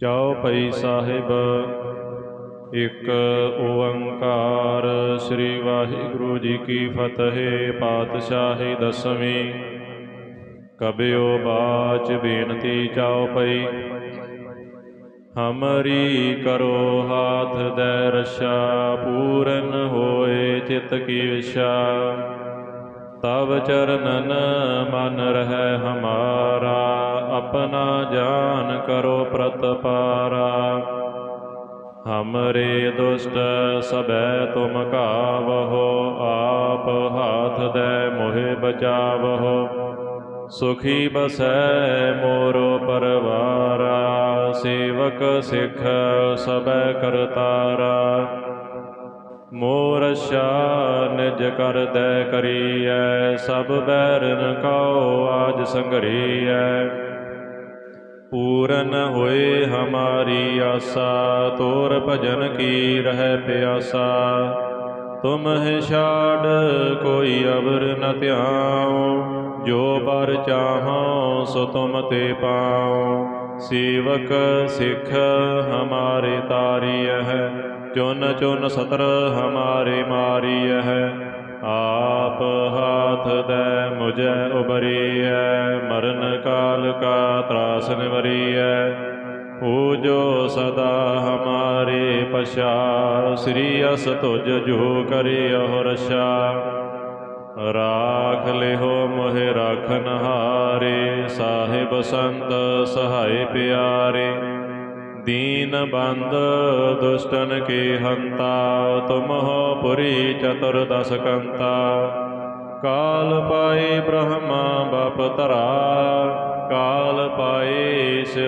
ਚੌਪਈ ਸਾਹਿਬ। ਇੱਕ ਓੰਕਾਰ ਸ੍ਰੀ ਵਾਹਿਗੁਰੂ ਜੀ ਕੀ ਫਤਿਹ, ਪਾਤਸ਼ਾਹੀ ਦਸਵੀਂ। ਕਬਿਓ ਬਾਚ ਬੇਨਤੀ ਚੌਪਈ ਹਮਰੀ ਕਰੋ ਹਾਥ ਦੈ ਰਸ਼ਾ, ਪੂਰਨ ਹੋਏ ਚਿਤ ਕੀ ਵਿਸ਼ਾ। ਤਵ ਚਰਨਨ ਮਨ ਰਹਿ ਹਮਾਰਾ। ਆਪਣਾ ਜਾਨ ਕਰੋ ਪ੍ਰਤਪਾਰਾ। ਹਮਰੇ ਦੁਸ਼ਟ ਸਭੈ ਤੁਮ ਕਾਵਹੋ, ਆਪ ਹਾਥ ਦੇ ਮੋਹਿ ਬਚਾਵਹੋ। ਸੁਖੀ ਬਸੈ ਮੋਰੋ ਪਰਵਾਰਾ, ਸੇਵਕ ਸਿੱਖ ਸਬੈ ਕਰਤਾਰਾ। ਮੋਰ ਨਿਜ ਕਰ ਦੈ ਕਰੀਐ, ਸਭ ਬੈਰਨ ਕਉ ਆਜ ਸੰਗਰੀਐ। ਪੂਰਨ ਹੋਏ ਹਮਾਰੀ ਆਸਾ, ਤੋਰ ਭਜਨ ਕੀ ਰਹਿ ਪਿਆਸਾ। ਤੁਮ ਹੈ ਛਾੜ, ਕੋਈ ਅਵਰ ਨ ਧਿਆਉ। ਜੋ ਪਰ ਚਾਹੋ, ਸੋ ਤੁਮ ਤੇ ਪਾਉ। ਸੇਵਕ ਸਿੱਖ ਹਮਾਰੇ ਤਾਰੀਐ ਹੈ, ਚੁਨ ਚੁਨ ਸਤਰ ਹਮਾਰੇ ਮਾਰੀਐ ਹੈ। ਆਪ ਹਾਥ ਦੇ ਮੁਝੈ ਉਬਰੀਐ ਮਰਨ ਕਾਲ ਕਾ ਤਰਾਸ ਨਿਵਰੀਐ। ਹੋ ਜੋ ਸਦਾ ਹਮਾਰੇ ਪਛਾ। ਸ੍ਰੀ ਅਸ ਤੁਜ ਜੋ ਕਰਿਓ ਰਸ਼ਾ ਰਾਖ ਲਿਹੋ ਮੋਹਿ ਰਾਖਨ ਹਾਰੇ ਸਾਹਿਬ ਸੰਤ ਸਹਾਈ ਪਿਆਰੇ। ਦੀਨ ਬੰਦ ਦੁਸ਼ਟਨ ਕੇ ਹੰਤਾ। ਤੁਮ ਹੋ ਪੁਰੀ ਚਤੁਰ ਕੰਤਾ। ਕਾਲ ਪਾਏ ਬ੍ਰਹਮਾ ਬਪ ਤਰਾ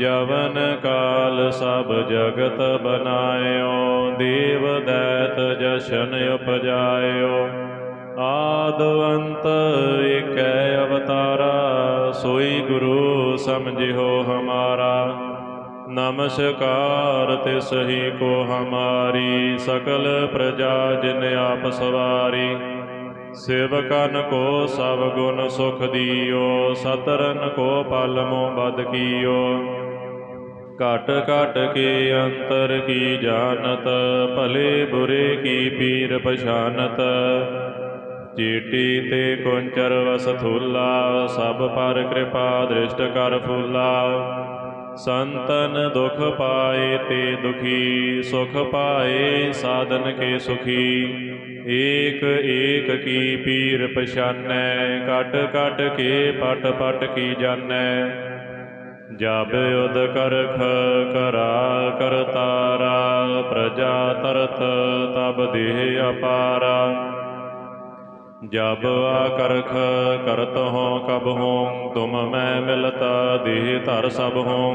ਜਵਨ ਕਾਲ ਸਭ ਜਗਤ ਬਨਾਇਓ, ਦੇਵ ਦੈਤ ਜਸ਼ਨ ਉਪਜਾਇਓ। ਆਦਵੰਤ ਏਕੈ ਅਵਤਾਰਾ, ਸੋਈ ਗੁਰੂ ਸਮਝਿਓ ਹਮਾਰਾ। ਨਮਸਕਾਰ ਤਿਸ ਹੀ ਕੋ ਹਮਾਰੀ, ਸਕਲ ਪ੍ਰਜਾ ਜਿਨ ਆਪ ਸਵਾਰੀ। ਸੇਵਕਨ ਕੋ ਸਭ ਗੁਣ ਸੁਖ ਦਿਓ, ਸਤਰਨ ਕੋ ਪਲਮੋ ਬਦ ਕੀਓ। ਘਟ ਘਟ ਕੇ ਅੰਤਰ ਕੀ ਜਾਣਤ, ਭਲੇ ਬੁਰੇ ਕੀ ਪੀਰ ਪਛਾਨਤ। ਚੀਟੀ ਤੇ ਕੁੰਚਰ ਵਸਥੂਲਾ ਸਭ ਪਰ ਕਿਰਪਾ ਦ੍ਰਿਸ਼ਟ ਕਰ ਫੂਲਾ। ਸੰਤਨ ਦੁਖ ਪਾਏ ਤੇ ਦੁਖੀ, ਸੁਖ ਪਾਏ ਸਾਧਨ ਕੇ ਸੁਖੀ। ਏਕ ਏਕ ਕੀ ਪੀਰ ਪਛਾਨੈ, ਕਟ ਕਟ ਕੇ ਪਟ ਪਟ ਕੀ ਜਾਣੈ। ਜਬ ਉਦ ਕਰਖ ਕਰਾ ਕਰਤਾਰਾ ਪ੍ਰਜਾ ਤਰਤ ਤਬ ਦੇਹ ਅਪਾਰਾ। ਜਬ ਆਕਰਖ ਕਰਤ ਹੋ ਕਬ ਹੋ ਤੁਮ ਮੈਂ ਮਿਲਤ, ਦੇਹ ਧਰ ਸਭ ਹੋ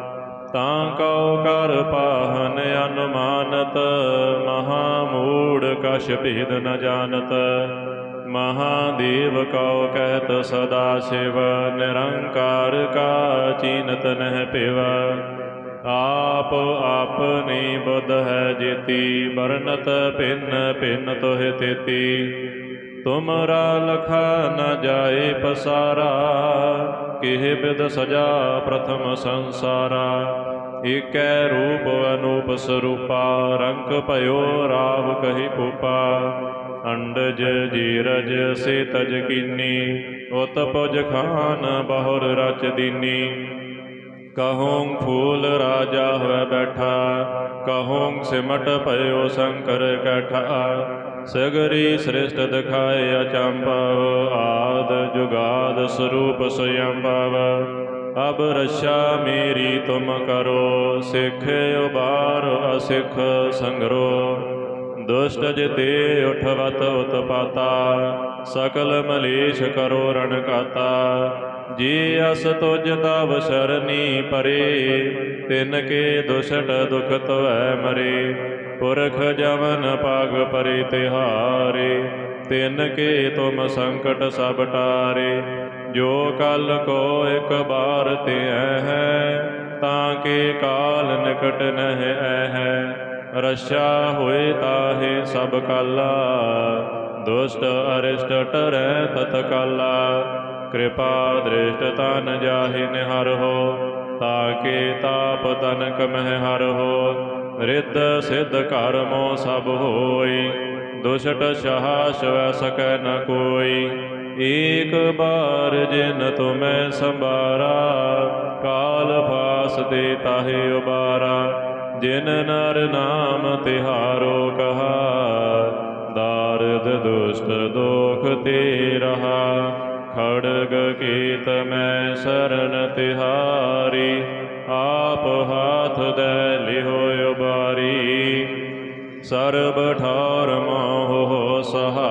ਤਾਂ ਕਉ ਕਰ ਪਾਹਨ ਅਨੁਮਾਨਤ ਮਹਾ ਮੂੜ ਕਛ ਭੇਦ ਨ ਜਾਣਤ। ਮਹਾਦੇਵ ਕਉ ਕਹਿਤ ਸਦਾ ਸ਼ਿਵ, ਨਿਰੰਕਾਰ ਕਾ ਚੀਨਤ ਨਹਿ ਭਿਵ। ਆਪ ਆਪਨੀ ਬੁੱਧ ਹੈ ਜੇਤੀ, ਵਰਨਤ ਭਿੰਨ ਭਿੰਨ ਤੋਹਿ ਤੇਤੀ। ਤੁਮਰਾ ਲਖਾ ਨ ਜਾਏ ਪਸਾਰਾ, ਕਿਹ ਬਿਦ ਸਜਾ ਪ੍ਰਥਮ ਸੰਸਾਰਾ। ਏਕੈ ਰੂਪ ਅਨੂਪ ਸਰੂਪਾ, ਰੰਗ ਭਇਓ ਰਾਵ ਕਹੀ ਭੂਪਾ। ਅੰਡਜ ਜੀਰਜ ਸੇ ਤਜ ਕੀਨੀ, ਉਤ ਪੁਜ ਖਾਨ ਬਹੁਰ ਰਚ ਦੀਨੀ। ਕਹੋਂ ਫੂਲ ਰਾਜਾ ਹੋਇ ਬੈਠਾ, ਕਹੋਂ ਸਿਮਟ ਭਇਓ ਸ਼ੰਕਰ ਕੈਠਾ। ਸਗਰੀ ਸ੍ਰਿਸ਼ਟ ਦਿਖਾਏ ਅਚੰਭਵ, ਆਦ ਜੁਗਾਦ ਸਰੂਪ ਸਯੰਭਵ। ਅਬ ਰਸ਼ਾ ਮੇਰੀ ਤੁਮ ਕਰੋ, ਸਿੱਖ ਉਬਾਰ ਅਸਿੱਖ ਸੰਗਰੋ। ਦੁਸ਼ਟ ਜਿਤੇ ਉਠਵਤ ਉਤਪਾਤਾ, ਸਕਲ ਮਲੇਸ਼ ਕਰੋ ਰਣ ਕਾਤਾ। ਜੀ ਅਸ ਤੁਜ ਤਵ ਸ਼ਰਨੀ ਪਰੇ, ਤਿਨ ਕੇ ਦੁਸ਼ਟ ਦੁਖ ਤਵੈ ਮਰੇ। ਪੁਰਖ ਜਵਨ ਪਾਗ ਪਰੇ ਤਿਹਾਰੇ, ਤਿਨ ਕੇ ਤੁਮ ਸੰਕਟ ਸਭ ਟਾਰੇ। ਜੋ ਕਲ ਕੋ ਇਕ ਬਾਰ ਤੇ ਹੈ, ਤਾਂ ਕੇ ਕਾਲ ਨਿਕਟ ਨਹਿ ਹੈ ਰਸ਼ਾ ਹੋਏ ਤਾਹੇ ਸਭ ਕਾਲਾ, ਦੁਸ਼ਟ ਅਰਿਸ਼ਟ ਟਰੈ ਤਤਕਾਲਾ ਕਿਰਪਾ ਦ੍ਰਿਸ਼ਟ ਤਨ ਜਾਹਿ ਨਿਹਰ ਹੋ ਤਾਕੇ ਤਾਪ ਤਨਕ ਮਹਿ ਹਰ ਹੋ। ਰਿੱਧ ਸਿੱਧ ਕਰਮੋ ਸਭ ਹੋਈ, ਦੁਸ਼ਟ ਸ਼ਹਾਸ ਵੈ ਸਕੈ ਨ ਕੋਈ। ਏਕ ਬਾਰ ਜਿਨ ਤੁਮੈ ਸੰਭਾਰਾ, ਕਾਲ ਫਾਸ ਦੇ ਤਾਹੇ ਉਬਾਰਾ, ਜਿਨ ਨਰ ਨਾਮ ਤਿਹਾਰੋ ਕਹਾ, ਦਾਰਦ ਦੁਸ਼ਟ ਦੋਖ ਤੇ ਰਹਾ, ਖੜਗ ਕੀਤ ਮੈਂ ਸਰਨ ਤਿਹਾਰੀ, ਆਪ ਹਾਥ ਦੇ ਲਿਹੋ ਉਬਾਰੀ। ਸਰਬ ਠਾਰ ਮੋਹ ਸਹਾ